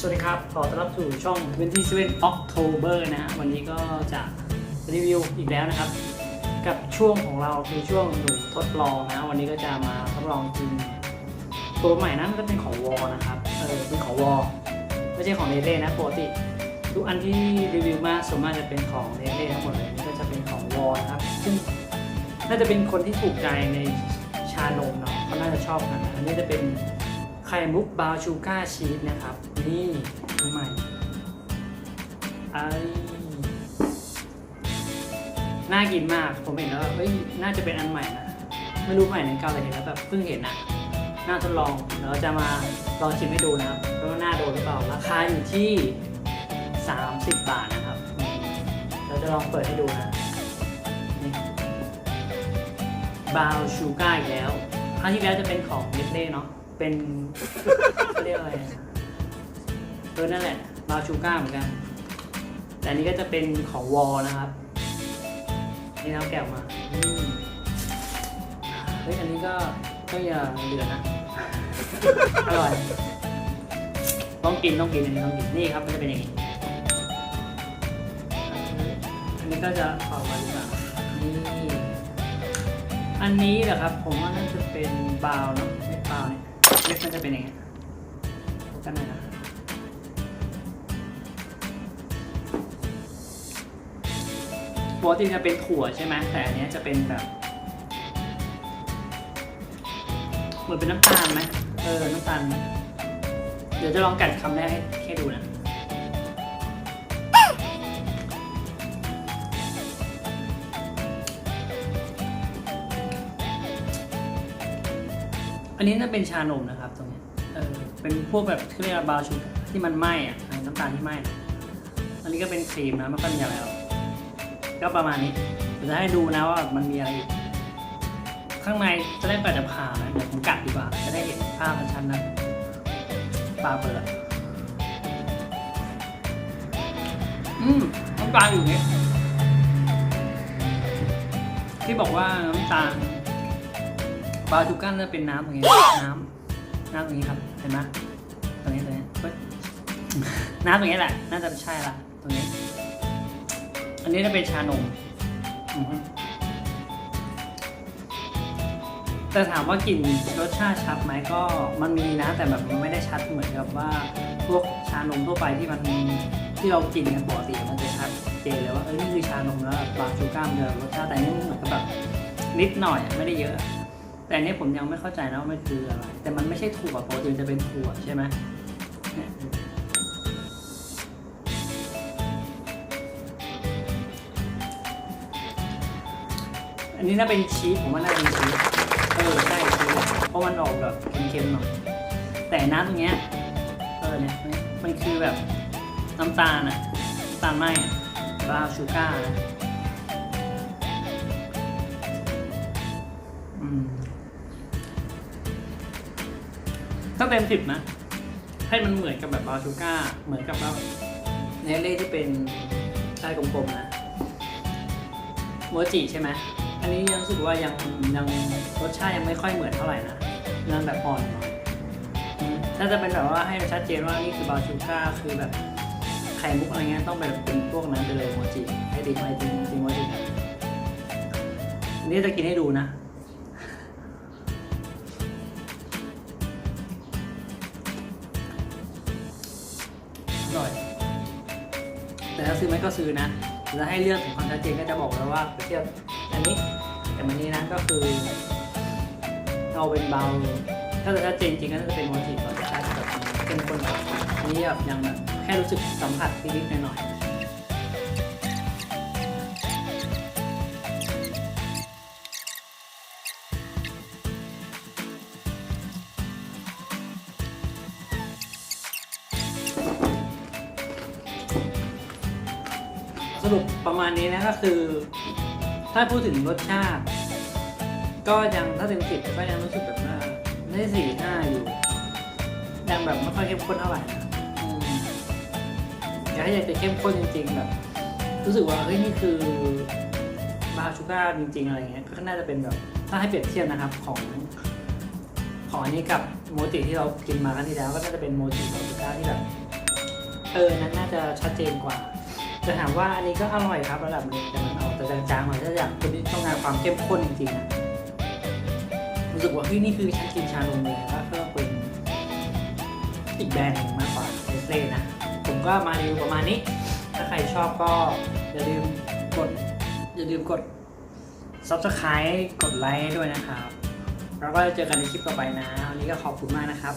สวัสดีครับ ขอต้อนรับสู่ช่อง27 October นะฮะ วันนี้ก็จะรีวิวอีกแล้วนะครับ กับช่วงของเราคือช่วงหนูทดลองนะ วันนี้ก็จะมาทดลองกินตัวใหม่นะมันก็เป็นของวอนะครับ เออ เป็นของวอไม่ใช่ของเนเล่นะปกติทุกอันที่รีวิวมาส่วนมากจะเป็นของเนเล่ทั้งหมดเลยนี่ก็จะเป็นของวอนะครับ ซึ่งน่าจะเป็นคนที่ถูกใจในชานมเนาะเขาน่าจะชอบกันนะอันนี้จะเป็นไข่มุกบราวชูการ์ชีสนะครับ นี่อันใหม่ไอน่ากินมาก ผมเห็นแล้วเฮ้ย น่าจะเป็นอันใหม่นะ ไม่รู้ใหม่ในเก่าแต่เห็นแล้วแบบเพิ่งเห็นอะน่าทดลอง เดี๋ยวเราจะมาลองชิมให้ดูนะครับว่าน่าโดนหรือเปล่า ราคาอยู่ที่ 30 บาทนะครับ เราจะลองเปิดให้ดูนะนี่บาวชูการ์อีกแล้ว ครั้งที่แล้วจะเป็นของเนสเล่เนาะ เป็นเขาเรียกอะไรอะ ออนั่นแหละบาวชูการ์เหมือนกัน แต่อันนี้ก็จะเป็นของวอลนะครับ นี่น้ำแกะออกมาเฮ้ยอันนี้ก็ก็อย่าเหลือนะ อร่อย ต้องกินต้องกินอันนี้ต้องกินนี่ครับมันจะเป็นอย่างนี้ อันนี้ก็จะออกมาดีกว่านี่อันนี้แหละครับ ผมว่าน่าจะเป็นบาวน์เนาะเม็ดบาวเนี่ยเม็ดมันจะเป็นอย่างไงดูกันหน่อยนะ ปกติจะเป็นถั่วใช่ไหมแต่อันนี้จะเป็นแบบ เหมือนเป็นน้ำตาลไหมเออ น้ำตาล เดี๋ยวจะลองกัดคำแรกให้ดูนะอันนี้น่าเป็นชานมนะครับตรงนี้เออเป็นพวกแบบที่เรียกว่าบาวน์ชูกที่มันไหม้อะน้ำตาลที่ไหม้อันนี้ก็เป็นครีมนะไม่ค่อยมีอะไรหรอก ก็ประมาณนี้เดี๋ยวจะให้ดูนะว่ามันมีอะไรอีกข้างในจะได้เปิดจะผ่านะเดี๋ยวผมกัดดีกว่า จะได้เห็นภาพชัดๆนะปลาเปิดอืมน้ำตาลอยู่อย่างนี้ที่บอกว่าน้ำตาลบราวน์ชูการ์น่าเป็นน้ำตรงนี้น้ำน้ำตรงนี้ครับเห็นไหมตรงนี้ตรงนี้เฮ้ยน้ำตรงนี้แหละ น่าจะใช่ละตรงนี้ อันนี้จะเป็นชานม แต่ถามว่ากลิ่นรสชาติชัดไหมก็มันมีนะ แต่แบบมันไม่ได้ชัดเหมือนกับว่าพวกชานมทั่วไปที่มันที่เรากินกันปกติมันจะชัดเจนเลยว่าเออนี่คือชานมแล้วบราชูกามันจะรสชาติแต่อันนี่มันเหมือนกับแบบนิดหน่อยไม่ได้เยอะ แต่อันนี้ผมยังไม่เข้าใจนะว่ามันคืออะไรแต่มันไม่ใช่ถั่วปกติจะเป็นถั่วใช่ไหม อันนี้น่าเป็นชีสผมว่าน่าเป็นชีสเออใช่ชีสเพราะมันออกแบบเค็มๆหน่อย แต่น้ำตรงเนี้ยเออเนี่ยมันคือแบบน้ำตาลอะน้ำตาลไหมอะบราวชูการ์นะอืมถ้าเต็มสิบนะ ให้มันเหมือนกับแบบบราวชูการ์เหมือนกับแบบเนเล่ที่เป็นไส้กลมๆนะโมจิใช่ไหม นนี้ยังรู้สึกว่ายังยังรสชาติยังไม่ค่อยเหมือนเท่าไหร่นะยังแบบอ่อนหน่อยถ้าจะเป็นแบบว่าให้ชัดเจนว่านี่คือบาชูก้าคือแบบไข่มุกอะไรเงี้ยต้องแบบเป็นพวกนั้นไปเลยโมจิไอติมไอติมไอติมโมจิอะอันนี้จะกินให้ดูนะอร่อย แต่ถ้าซื้อไหมก็ซื้อนะแล้วให้เลือกถึงความชัดเจนก็จะบอกแล้วว่าเทียบ อันนี้แต่มันนี้นะก็คือเอาเป็นเบา ถ้าจะชัดเจริงก็จะเป็นโมจิก่อนจะชัดแบบเข้มข้นกว่าอันนี้แบบยังแบบแค่รู้สึกสัมผัสนิดๆหน่อยสรุปประมาณนี้นะก็คือ ถ้าพูดถึงรสชาติ ก็ยังถ้าเต็มสิบก็ยังรู้สึกแบบว่าได้สี่ห้าอยู่ยังแบบไม่ค่อยเข้มข้นเท่าไหร่นะอยากให้อยากจะเข้มข้นจริง ๆ แบบ รู้สึกว่าเฮ้ยนี่คือบาชูก้าจริง ๆ อะไรเงี้ยก็น่าจะเป็นแบบ ถ้าให้เปรียบเทียบนะครับของของอันนี้กับโมจิที่เรากินมาครั้งที่แล้วก็น่าจะเป็นโมจิบาชูก้าที่แบบเออนั้นน่าจะชัดเจนกว่า จะถามว่าอันนี้ก็อร่อยครับระดับหนึงแต่มันออกแต่จางๆหน่อยถ้าอยากคนที่ต้องการความเข้มข้นจริงๆอะรู้สึกว่าเฮ้ยนี่คือฉันกินชานมเลยแล้วก็เป็นอีกแบรนด์หนึ่งมากกว่าเนสเล่นะผมก็มารีวิวประมาณนี้ ถ้าใครชอบก็อย่าลืมกดอย่าลืมกด subscribe กดไลค์ด้วยนะครับ แล้วก็จะเจอกันในคลิปต่อไปนะ วันนี้ก็ขอบคุณมากนะครับ